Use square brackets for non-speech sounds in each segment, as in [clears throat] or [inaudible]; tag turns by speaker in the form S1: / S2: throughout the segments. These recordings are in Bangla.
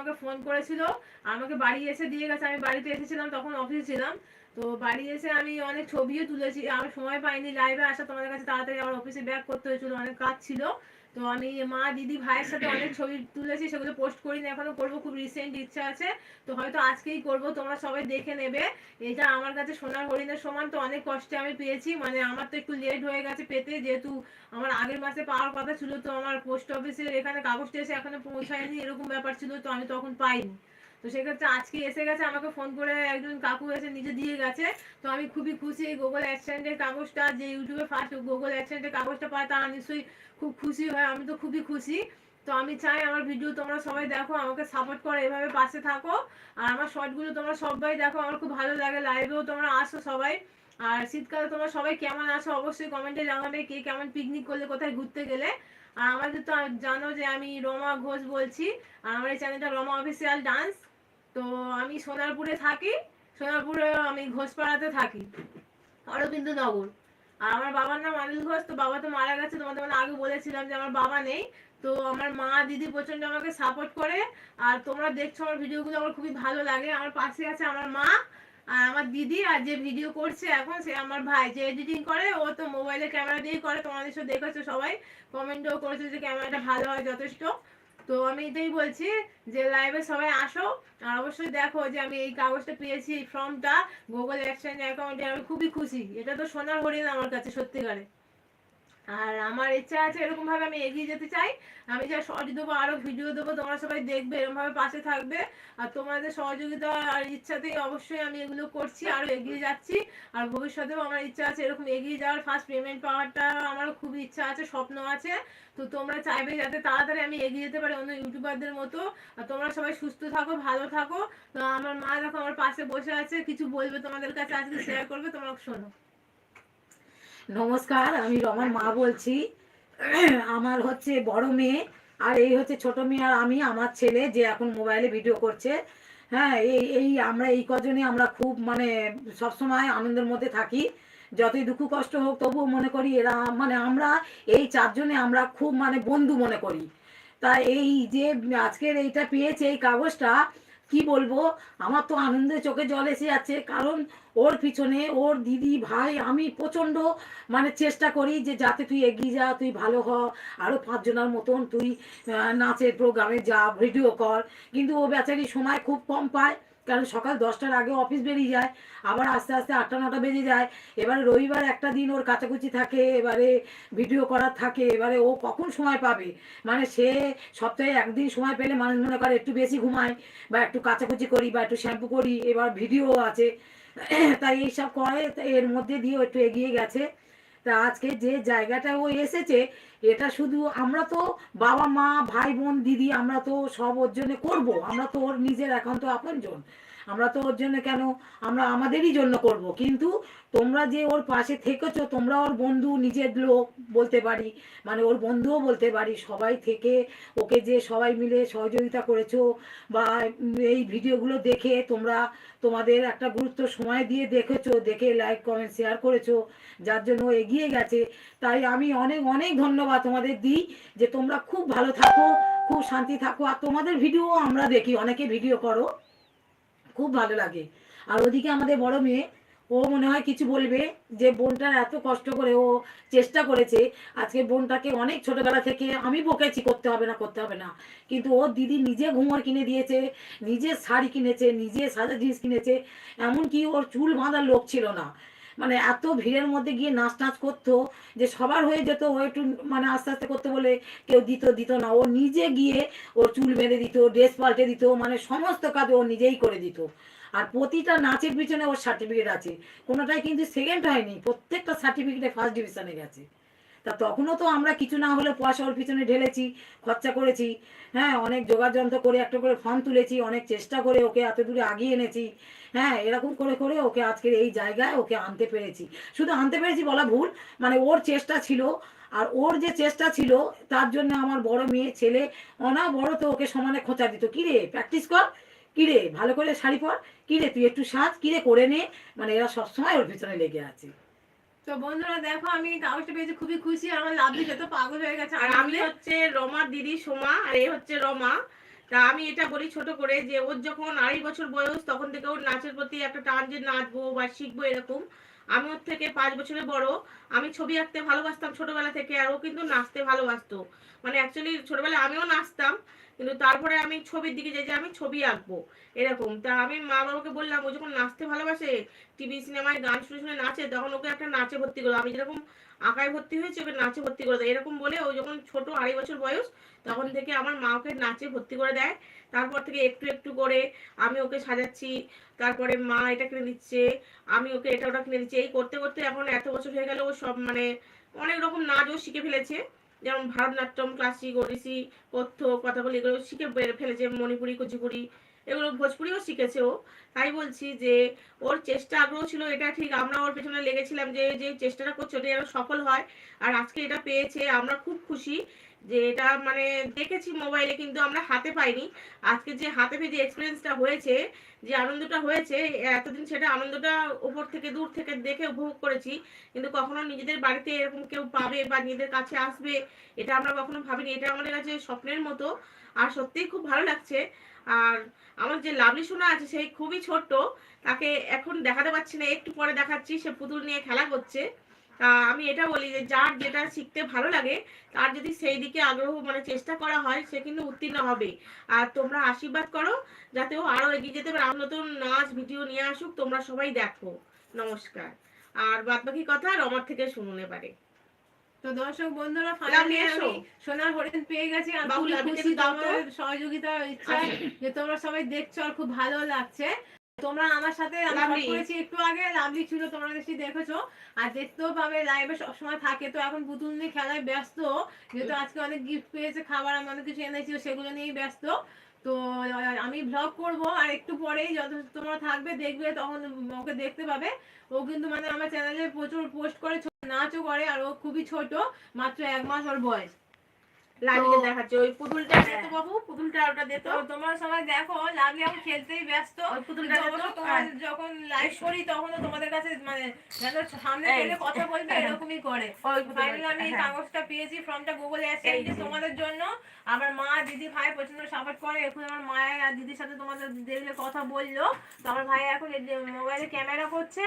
S1: আমাকে ফোন করেছিল, আমাকে বাড়ি এসে দিয়ে গেছে। আমি বাড়িতে এসেছিলাম, তখন অফিসে ছিলাম। তো বাড়ি এসে আমি অনেক ছবিও তুলেছি আমি সময় পাইনি লাইভে আসা। তোমাদের কাছে তাড়াতাড়ি আমার অফিসে ব্যাক করতে হয়েছিল, অনেক কাজ ছিল। তো আমি মা, দিদি, ভাইয়ের সাথে অনেক ছবি তুলেছি, সেগুলো পোস্ট করিনি, এখনও করব, খুব রিসেন্ট ইচ্ছা আছে। তো হয়তো আজকেই করব, তোমরা সবাই দেখে নেবে। এটা আমার কাছে সোনার হরিণের সমান, তো অনেক কষ্টে আমি পেয়েছি মানে আমার তো একটু লেট হয়ে গেছে পেতে, যেহেতু আমার আগের মাসে পাওয়ার কথা ছিল, তো আমার পোস্ট অফিসের এখানে কাগজটা এসে এখনও পৌঁছায়নি, এরকম ব্যাপার ছিল, তো আমি তখন পাইনি। তো সেক্ষেত্রে আজকে এসে গেছে, আমাকে ফোন করে একজন কাকু এসে নিজে দিয়ে গেছে। তো আমি খুবই খুশি এই গুগল অ্যাডসেন্টের কাগজটা, যে ইউটিউবে ফার্স্ট গুগল অ্যাডসেন্টের কাগজটা পায় তারা নিশ্চয়ই খুব খুশি হয়, আমি তো খুবই খুশি। তো আমি চাই আমার ভিডিও তোমরা সবাই দেখো, আমাকে সাপোর্ট করো, এভাবে পাশে থাকো। আর আমার শর্টগুলো তোমরা সবাই দেখো, আমার খুব ভালো লাগে লাইভেও তোমরা আসো সবাই। আর শীতকালে তোমরা সবাই কেমন আছো, অবশ্যই কমেন্টে জানাবে, কে কেমন পিকনিক করলে, কোথায় ঘুরতে গেলে। আর আমাদের তো জানো যে আমি রমা ঘোষ বলছি, আর আমার এই চ্যানেলটা রমা অফিসিয়াল ডান্স তো আমি সোনারপুরে থাকি, সোনারপুরে আমি ঘোষপাড়াতে থাকি অরবিন্দ নগর। আর আমার বাবার নাম অনিল ঘোষ, তো বাবা তো মারা গেছে, তোমাদের মানে আগে বলেছিলাম যে আমার বাবা নেই। তো আমার মা দিদি প্রচণ্ড আমাকে সাপোর্ট করে, আর তোমরা দেখছ আমার ভিডিওগুলো, আমার খুবই ভালো লাগে। আমার পাশে আছে আমার মা, আর আমার দিদি, আর যে ভিডিও করছে এখন, সে আমার ভাই। যে এডিটিং করে, ও তো মোবাইলে ক্যামেরা দিয়েই করে। তোমাদের সব দেখেছ সবাই। কমেন্টও করেছে যে ক্যামেরাটা ভালো হয়, যথেষ্ট। তো আমি এটাই বলছি যে লাইভে সবাই আসো। আর অবশ্যই দেখো যে আমি এই কাগজটা পেয়েছি, এই ফর্মটা গুগল এক্সচেঞ্জ অ্যাকাউন্টে আমি খুবই খুশি। এটা তো সোনার হরিণ আমার কাছে, সত্যিকারে। আর আমার ইচ্ছা আছে এরকম ভাবে আমি এগিয়ে যেতে চাই। আমি যা শর্ট দেবো, আরও ভিডিও দেবো, তোমরা সবাই দেখবে এরকম ভাবে পাশে থাকবে। আর তোমাদের সহযোগিতা আর ইচ্ছাতেই অবশ্যই আমি এগুলো করছি, আরও এগিয়ে যাচ্ছি। আর ভবিষ্যতেও আমার ইচ্ছা আছে এরকম এগিয়ে যাওয়ার। ফার্স্ট পেমেন্ট পাওয়ারটা আমারও খুব ইচ্ছা আছে, স্বপ্ন আছে। তো তোমরা চাইবে যাতে তাড়াতাড়ি আমি এগিয়ে যেতে পারি অন্য ইউটিউবারদের মতো। আর তোমরা সবাই সুস্থ থাকো, ভালো থাকো। তো আমার মা দেখো আমার পাশে বসে আছে, কিছু বলবে তোমাদের কাছে, আজকে শেয়ার করবে, তোমরা শোনো।
S2: নমস্কার, আমি রমার মা বলছি। আমার হচ্ছে বড় মেয়ে, আর এই হচ্ছে ছোট মেয়ে, আর আমি, আমার ছেলে যে এখন মোবাইলে ভিডিও করছে। হ্যাঁ এই এই আমরা, এই কজনে আমরা খুব মানে সবসময় আনন্দের মধ্যে থাকি। যতই দুঃখ কষ্ট হোক, তবুও মনে করি এরা মানে আমরা, এই চারজনে আমরা খুব মানে বন্ধু মনে করি। তা এই যে আজকের এইটা পেয়েছে, এই কাগজটা কি বলব? আমার তো আনন্দে চোখে জল এসে যাচ্ছে। কারণ ওর পিছনে ওর দিদি, ভাই, আমি প্রচণ্ড মানে চেষ্টা করি যে যাতে তুই এগিয়ে যা, তুই ভালো হ আরও পাঁচজনের মতন তুই নাচের প্রোগ্রামে যা ভিডিও কর। কিন্তু ও বেচারি সময় খুব কম পায়। কারণ সকাল দশটার আগে অফিস বেরিয়ে যায়, আবার আস্তে আস্তে আটটা, নটা বেজে যায়। এবারে রবিবার একটা দিন ওর কাচাকুচি থাকে, এবারে ভিডিও করার থাকে, এবারে ও কখন সময় পাবে? মানে সে সপ্তাহে একদিন সময় পেলে মানুষ মনে করে একটু বেশি ঘুমায়, বা একটু কাচাকুচি করি, বা একটু শ্যাম্পু করি, এবার ভিডিও আছে। [clears throat] তাই এইসব করে, এর মধ্যে দিয়ে একটু এগিয়ে গেছে। তা আজকে যে জায়গাটা ও এসেছে, এটা শুধু আমরা তো বাবা মা, ভাই বোন, দিদি, আমরা তো সব ওর জন্য করব। আমরা তো ওর নিজের এখন একান্ত আপনজন। আমরা তো ওর জন্য কেন, আমরা আমাদেরই জন্য করব। কিন্তু তোমরা যে ওর পাশে থেকেছো, তোমরা ওর বন্ধু, নিজের লোক বলতে পারি মানে ওর বন্ধুও বলতে পারি, সবাই থেকে ওকে যে সবাই মিলে সহযোগিতা করেছ বা এই ভিডিওগুলো দেখে তোমরা তোমাদের একটা গুরুত্ব সময় দিয়ে দেখেছ, দেখে লাইক কমেন্ট শেয়ার করেছ, যার জন্য এগিয়ে গেছে। তাই আমি অনেক অনেক ধন্যবাদ তোমাদের দিই যে তোমরা খুব ভালো থাকো, খুব শান্তি থাকো। আর তোমাদের ভিডিও আমরা দেখি, অনেকে ভিডিও করো। খুব ভালো লাগে। আর ওদিকে আমাদের বড় মেয়ে, ও মনে হয় কিছু বলবে যে বোনটার এত কষ্ট করে ও চেষ্টা করেছে, আজকে বোনটাকে অনেক ছোটবেলা থেকে আমি বকেছি, করতে হবে না, করতে হবে না। কিন্তু ও দিদি নিজে ঘুমর কিনে দিয়েছে, নিজে শাড়ি কিনেছে, নিজে সাদা জিনিস কিনেছে, এমনকি ওর চুল বাঁধার লোক ছিল না। মানে এত ভিড়ের মধ্যে গিয়ে নাচ নাচ করতো যে সবার হয়ে যেত, ও একটু মানে আস্তে আস্তে করতে বলে কেউ দিত দিত না। ও নিজে গিয়ে ওর চুল বেঁধে দিত, ড্রেস পাল্টে দিত মানে সমস্ত কাজ ও নিজেই করে দিত। আর প্রতিটা নাচের পিছনে ওর সার্টিফিকেট আছে। কোনোটাই কিন্তু সেকেন্ড হয়নি, প্রত্যেকটা সার্টিফিকেটে ফার্স্ট ডিভিশনে গেছে। তা তখনও তো আমরা কিছু না হলে পয়সা ওর পিছনে ঢেলেছি, খরচা করেছি। হ্যাঁ অনেক যোগাযন্ত্র করে একটা করে ফর্ম তুলেছি, অনেক চেষ্টা করে ওকে এত দূরে আগিয়ে এনেছি। হ্যাঁ এরকম করে করে ওকে আজকের এই জায়গায় ওকে আনতে পেরেছি। শুধু আনতে পেরেছি বলা ভুল মানে ওর চেষ্টা ছিল। আর ওর যে চেষ্টা ছিল, তার জন্য আমার বড় মেয়ে ছেলে অনা বড় তো ওকে সমানে খোঁচা দিত। কিরে প্র্যাকটিস কর। কিরে ভালো করে শাড়ি পর। কিরে তুই একটু সাজ। কিরে করে নে। মানে এরা সবসময় ওর পিছনে লেগে আছে।
S1: তো বন্ধুরা দেখো আমি কাগজটা পেয়েছি খুবই খুশি আমার লাভ দিতে তো পাগল হয়ে গেছে
S3: আর আমি হচ্ছে রমা দিদি সোমা আর এ হচ্ছে রমা। তা আমি এটা বলি ছোট করে যে ওর যখন আড়াই বছর বয়স তখন থেকে ওর নাচের প্রতি একটা টান যে নাচবো বা শিখব এরকম আমি ওর থেকে পাঁচ বছরের বড়। আমি ছবি আঁকতে ভালোবাসতাম ছোটবেলা থেকে, আর ও কিন্তু নাচতে ভালোবাসতো। মানে অ্যাকচুয়ালি ছোটবেলায় আমিও নাচতাম, কিন্তু তারপরে আমি ছবির দিকে যাই যে আমি ছবি আঁকবো, এরকম। তা আমি মা বাবাকে বললাম, ও যখন নাচতে ভালোবাসে, টিভি, সিনেমায় গান শুনে শুনে নাচে, তখন ওকে একটা নাচে ভর্তি করল আমি যেরকম আঁকায় ভর্তি হয়েছি, ওকে নাচে ভর্তি করে দেয়। এরকম বলে ও যখন ছোট আড়াই বছর বয়স, তখন থেকে আমার মা ওকে নাচে ভর্তি করে দেয়। তারপর থেকে একটু একটু করে আমি ওকে সাজাচ্ছি, তারপরে মা এটা কিনে দিচ্ছে, আমি ওকে এটা ওটা কিনে দিচ্ছি। এই করতে করতে এখন এত বছর হয়ে গেল ও সব মানে অনেক রকম নাচও শিখে ফেলেছে। যেমন ভারতনাট্যম, ক্লাসিক ওড়িশি কথ্য কথাগুলি এগুলো শিখে ফেলেছে, মণিপুরি কুচিপুরি এগুলো ভোজপুরিও শিখেছে ও। তাই বলছি যে ওর চেষ্টা আগ্রহ ছিল, এটা ঠিক আমরা ওর পেছনে লেগেছিলাম যে যে চেষ্টাটা করছে ওটা যেন সফল হয়। আর আজকে এটা পেয়েছে, আমরা খুব খুশি। যে এটা মানে দেখেছি মোবাইলে, কিন্তু আমরা হাতে পাইনি। আজকে যে হাতে পেয়ে যে এক্সপিরিয়েন্সটা হয়েছে, যে আনন্দটা হয়েছে, এতদিন সেটা আনন্দটা উপর থেকে দূর থেকে দেখে উপভোগ করেছি। কিন্তু কখনো নিজেদের বাড়িতে এরকম কেউ পাবে বা নিজেদের কাছে আসবে, এটা আমরা কখনো ভাবিনি। এটা আমাদের কাছে স্বপ্নের মতো। আর সত্যিই খুব ভালো লাগছে। আর আমার যে লাভলি সোনা আছে সেই খুবই ছোট্ট। তাকে এখন দেখাতে পাচ্ছি না, একটু পরে দেখাচ্ছি। সে পুতুল নিয়ে খেলা করছে। আমি এটা বলি যে যার যেটা শিখতে ভালো লাগে তার যদি সেই দিকে আগ্রহ মানে চেষ্টা করা হয় সে কিন্তু উত্তীর্ণ হবে। আর তোমরা আশীর্বাদ করো যাতে ও আরও এগিয়ে যেতে পারে। আর নতুন নাচ ভিডিও নিয়ে আসুক তোমরা সবাই দেখো। নমস্কার। আর বাদ বাকি কথা রমার থেকে শুনুন এবারে।
S1: তো দর্শক বন্ধুরা ফাইনালি। আমি সোনার হরিণ পেয়ে গেছি। আর খুবই খুশি। তোমাদের সহযোগিতার ইচ্ছায় যে তোমরা সবাই দেখছ আর খুব ভালো লাগছে। তোমরা আমার সাথে করেছি একটু আগে লাভলি ছিল তোমরা বেশি দেখেছ। আর দেখতেও পাবে লাইভে সবসময় থাকে। তো এখন পুতুল নিয়ে খেলায় ব্যস্ত যেহেতু আজকে অনেক গিফট পেয়েছে খাবার আমি অনেক কিছু এনেছি সেগুলো নিয়েই ব্যস্ত। তো আমি ভ্লগ করব আর একটু পরেই যত তোমরা থাকবে দেখবে তখন ওকে দেখতে পাবে। ও কিন্তু মানে আমার চ্যানেলে প্রচুর পোস্ট করে নাচও করে আর ও খুবই ছোট মাত্র এক মাস ওর বয়স।
S3: লালিকে
S1: তো-
S3: ওই পুতুলটা দে তো বাবু পুতুলটা ওটা দে
S1: তো।
S3: তো
S1: তোমরা সবাই দেখো লাভলি এখন খেলতেই ব্যস্ত।
S3: ওই পুতুলটা
S1: কিন্তু
S3: দে তো
S1: অবশ্য তোমাদের যখন লাইভ করি তখনও তোমাদের কাছে মানে যেন সামনে
S3: এই।
S1: কথা বলবে এরকমই করে। ফাইনালি আমি এই। কাগজটা পেয়েছি ফর্মটা গুগলে
S3: এই যে।
S1: তোমাদের জন্য আমার মা দিদি ভাই প্রচণ্ড সাপোর্ট করে। এখন আমার মায়ের আর দিদির সাথে তোমাদের দেখলে কথা বলল। তো আমার ভাই এখন মোবাইলে ক্যামেরা করছে।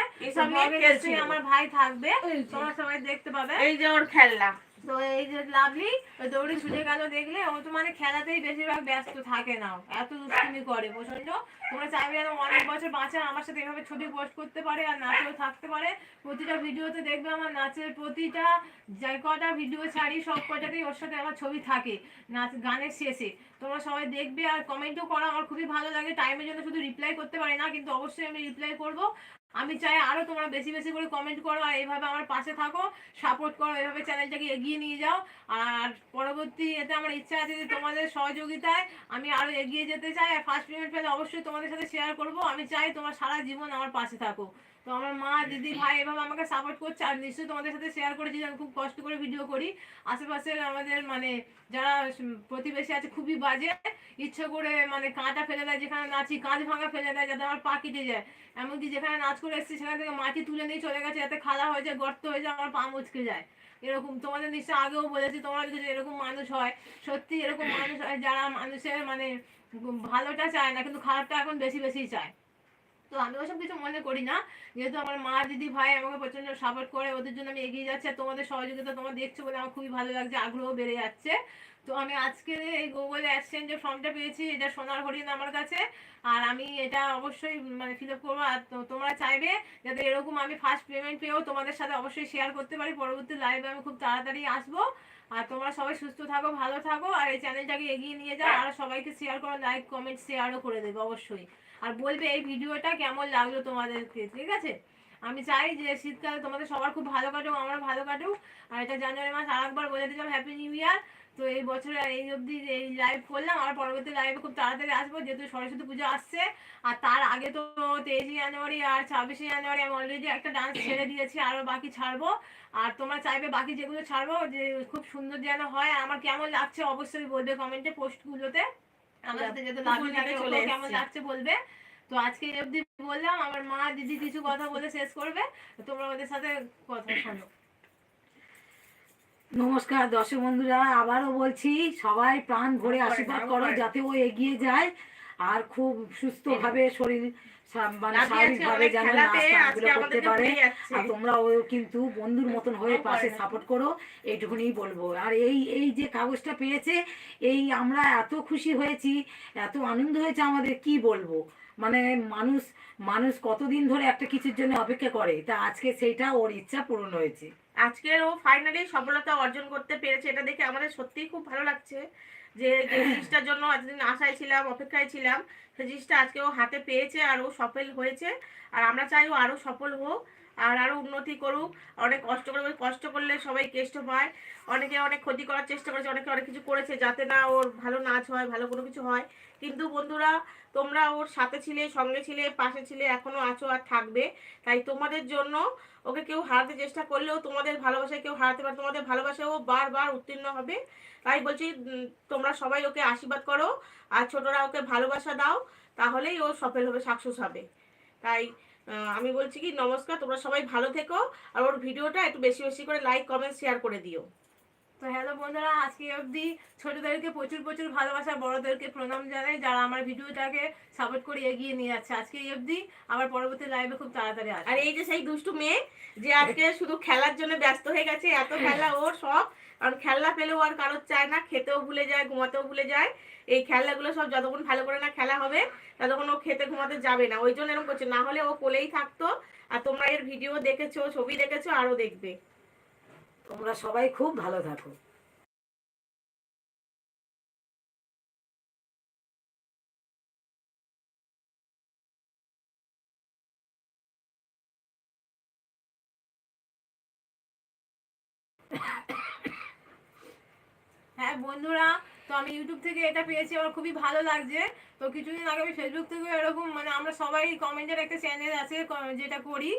S3: নিয়ে
S1: আমার ভাই থাকবে। তোমরা সবাই দেখতে পাবে।
S3: এই যে ওর খেলনা।
S1: তো এই যে লাভলি দৌড়ে ছুটে গেল, দেখলে ও তো মানে খেলাতেই বেশিরভাগ ব্যস্ত থাকে না। এত দুষ্টুমি করে প্রচণ্ড তোমরা চাইবে যেন অনেক বছর বাঁচা, আমার সাথে এভাবে ছবি পোস্ট করতে পারে আর নাচেও থাকতে পারে। প্রতিটা ভিডিওতে দেখবে আমার নাচের প্রতিটা যে কটা ভিডিও ছাড়ি, সব কটাতেই ওর সাথে আমার ছবি থাকে, নাচ গানের শেষে। তোমরা সবাই দেখবে আর কমেন্টও করো, আমার খুবই ভালো লাগে। টাইমের জন্য শুধু রিপ্লাই করতে পারি না, কিন্তু অবশ্যই আমি রিপ্লাই করব। আমি চাই আরও তোমরা বেশি বেশি করে কমেন্ট করো আর এইভাবে আমার পাশে থাকো সাপোর্ট করো, এভাবে চ্যানেলটাকে এগিয়ে নিয়ে যাও। আর পরবর্তী এতে আমার ইচ্ছা আছে যে তোমাদের সহযোগিতায় আমি আরও এগিয়ে যেতে চাই। আর ফার্স্ট পেমেন্ট পেলে অবশ্যই তোমাদের সাথে শেয়ার করব। আমি চাই তোমার সারা জীবন আমার পাশে থাকো। তো আমার মা, দিদি, ভাই এভাবে আমাকে সাপোর্ট করছে আর নিশ্চয়ই তোমাদের সাথে শেয়ার করেছি আমি খুব কষ্ট করে ভিডিও করি। আশেপাশে আমাদের মানে যারা প্রতিবেশী আছে, খুবই বাজে। ইচ্ছে করে মানে কাঁটা ফেলে দেয়, যেখানে নাচি কাঁচ ভাঙা ফেলে দেয়, যাতে আমার পা কেটে যায়। এমনকি যেখানে নাচ করে এসেছি, সেখান থেকে মাটি তুলে নিয়ে চলে গেছে, যাতে খালা হয়ে যায়, গর্ত হয়ে যায়, আমার পা মুচকে যায়। এরকম তোমাদের নিশ্চয় আগেও বলেছি, তোমরা যদি এরকম মানুষ হয় সত্যি এরকম মানুষ হয়, যারা মানুষের মানে ভালোটা চায় না, কিন্তু খারাপটা এখন বেশি বেশি চায়। তো আমি ওসব কিছু মনে করি না। যেহেতু আমার মা, দিদি, ভাই আমাকে প্রচণ্ড সাপোর্ট করে, ওদের জন্য আমি এগিয়ে যাচ্ছি আর তোমাদের সহযোগিতা তোমরা দেখছ বলে আমার খুবই ভালো লাগছে, আগ্রহ বেড়ে যাচ্ছে। তো আমি আজকে এই গুগল অ্যাডসেন্সের ফর্মটা পেয়েছি, এটা সোনার হরিণ আমার কাছে। আর আমি এটা অবশ্যই মানে ফিল আপ করব। আর তোমরা চাইবে যাতে এরকম আমি ফার্স্ট পেমেন্ট পেয়েও তোমাদের সাথে অবশ্যই শেয়ার করতে পারি। পরবর্তী লাইভে আমি খুব তাড়াতাড়ি আসব। আর তোমরা সবাই সুস্থ থাকো ভালো থাকো আর এই চ্যানেলটাকে এগিয়ে নিয়ে যাও আর সবাইকে শেয়ার করো লাইক কমেন্ট শেয়ারও করে দেবে অবশ্যই। আর বলবে এই ভিডিওটা কেমন লাগল তোমাদেরকে ঠিক আছে? আমি চাই যে শীতকালে তোমাদের সবার খুব ভালো কাটুক আমার ভালো কাটুক। আর এটা জানুয়ারি মাস আর একবার বলে দিলাম হ্যাপি নিউ ইয়ার তো এই বছরে এই অবধি এই লাইভ করলাম আর পরবর্তী লাইভে খুব তাড়াতাড়ি আসব যেহেতু সরস্বতী পুজো আসছে। আর তার আগে তো তেইশে জানুয়ারি আর ছাব্বিশে জানুয়ারি আমি অলরেডি একটা ডান্স ছেড়ে দিয়েছি আরও বাকি ছাড়বো। আর তোমরা চাইবে বাকি যেগুলো ছাড়বো যে খুব সুন্দর যেন হয়। আর আমার কেমন লাগছে অবশ্যই বলবে কমেন্টে পোস্টগুলোতে আমার সাথে যেহেতু কেমন লাগছে বলবে। তো আজকে অবধি বললাম আমার মা দিদি কিছু কথা বলে শেষ করবে। তোমরা ওদের সাথে কথা শোনো।
S2: নমস্কার দর্শক বন্ধুরা আবারও বলছি সবাই প্রাণ ভরে আশীর্বাদ করো যাতে ও এগিয়ে যায় আর খুব সুস্থভাবে শরীর মানে শারীরিকভাবে যেন
S3: খেলাতে,
S2: নাচ
S3: আজকে
S2: টাচগুলো করতে পারে। আর তোমরা ও কিন্তু বন্ধুর মতন হয়ে পাশে সাপোর্ট করো এইটুকুনি বলব। আর এই এই যে কাগজটা পেয়েছে এই আমরা এত খুশি হয়েছি এত আনন্দ হয়েছে আমাদের কি বলব? মানে মানুষ মানুষ কতদিন ধরে একটা কিছুর জন্য অপেক্ষা করে? তা আজকে সেইটা ওর ইচ্ছা পূরণ হয়েছে।
S3: আজকের ও ফাইনালি সফলতা অর্জন করতে পেরেছে, এটা দেখে আমাদের সত্যিই খুব ভালো লাগছে যে যে জিনিসটার জন্য এতদিন আশায় ছিলাম, অপেক্ষায় ছিলাম, সেই জিনিসটা আজকে ও হাতে পেয়েছে আর ও সফল হয়েছে। আর আমরা চাই ও আরও সফল হোক আর আরও উন্নতি করুক। অনেক কষ্ট করে, কষ্ট করলে সবাই কেষ্ট পায় অনেকে অনেক ক্ষতি করার চেষ্টা করেছে, অনেকে অনেক কিছু করেছে যাতে না ওর ভালো নাচ হয়, ভালো কোনো কিছু হয়। কিন্তু বন্ধুরা, তোমরা ওর সাথে ছিলে, সঙ্গে ছিলে, পাশে ছিলে, এখনও আছো আর থাকবে। তাই তোমাদের জন্য ওকে কেউ হারাতে চেষ্টা করলেও তোমাদের ভালোবাসায় কেউ হারাতে পারে, তোমাদের ভালোবাসায় ও বারবার উত্তীর্ণ হবে। তাই বলছি তোমরা সবাই ওকে আশীর্বাদ করো আর ছোটরা ওকে ভালোবাসা দাও, তাহলেই ও সফল হবে, সাকসেস হবে। তাই আমি বলছি কি, নমস্কার, তোমরা সবাই ভালো থেকো। আর ওর ভিডিওটা একটু বেশি বেশি করে লাইক কমেন্ট শেয়ার করে দিও।
S1: তো হ্যালো বন্ধুরা, আজকে অবধি ছোটদেরকে প্রচুর প্রচুর ভালোবাসা, বড়দেরকে প্রণাম জানাই, যারা আমার ভিডিওটাকে সাপোর্ট করে এগিয়ে নিয়ে যাচ্ছে। আজকে এই অবধি আবার পরবর্তী লাইভে খুব তাড়াতাড়ি
S3: আর এই যে সেই দুষ্টু মেয়ে, যে আজকে শুধু খেলার জন্য ব্যস্ত হয়ে গেছে, এত খেলা ওর সব। কারণ খেলনা পেলেও আর কারোর চায় না, খেতেও ভুলে যায়, ঘুমাতেও ভুলে যায়। এই খেলনাগুলো সব যতক্ষণ ভালো করে না খেলা হবে, ততক্ষণ ও খেতে ঘুমাতে যাবে না। ওই জন্য এরকম করছে, না হলে ও কোলেই থাকতো। আর তোমরা এর ভিডিও দেখেছ, ছবি দেখেছ, আরও দেখবে।
S2: তোমরা সবাই খুব ভালো থাকো।
S1: হ্যাঁ বন্ধুরা, তো আমি ইউটিউব থেকে এটা পেয়েছি, আমার খুবই ভালো লাগছে। তো কিছুদিন আগে আমি ফেসবুক থেকে এরকম মানে আমরা সবাই কমেন্টের একটা চ্যানেল আছে যেটা করি।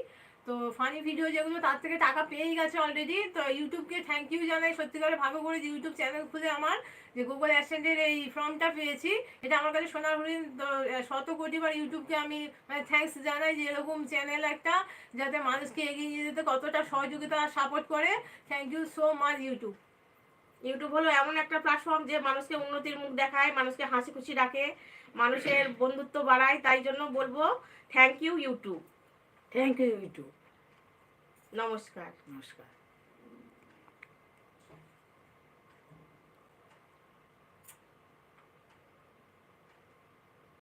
S1: তো ফানি ভিডিও যেগুলো তার থেকে টাকা পেয়েই গেছে অলরেডি তো ইউটিউবকে থ্যাংক ইউ জানাই। সত্যিকারে ভালো করে যে ইউটিউব চ্যানেল খুলে আমার, যে গুগল অ্যাসেন্টের এই ফর্মটা পেয়েছি, এটা আমার কাছে সোনার হরিণ শত কোটিবার ইউটিউবকে আমি মানে থ্যাঙ্কস জানাই যে এরকম চ্যানেল একটা, যাতে মানুষকে এগিয়ে নিয়ে যেতে কতটা সহযোগিতা সাপোর্ট করে। Thank you so much YouTube.
S3: YouTube হলো এমন একটা প্ল্যাটফর্ম যে মানুষকে উন্নতির মুখ দেখায়, মানুষকে হাসি খুশি রাখে, মানুষের বন্ধুত্ব বাড়ায়, তাই জন্য বলব thank you YouTube.
S2: Thank you YouTube
S3: নমস্কার
S2: নমস্কার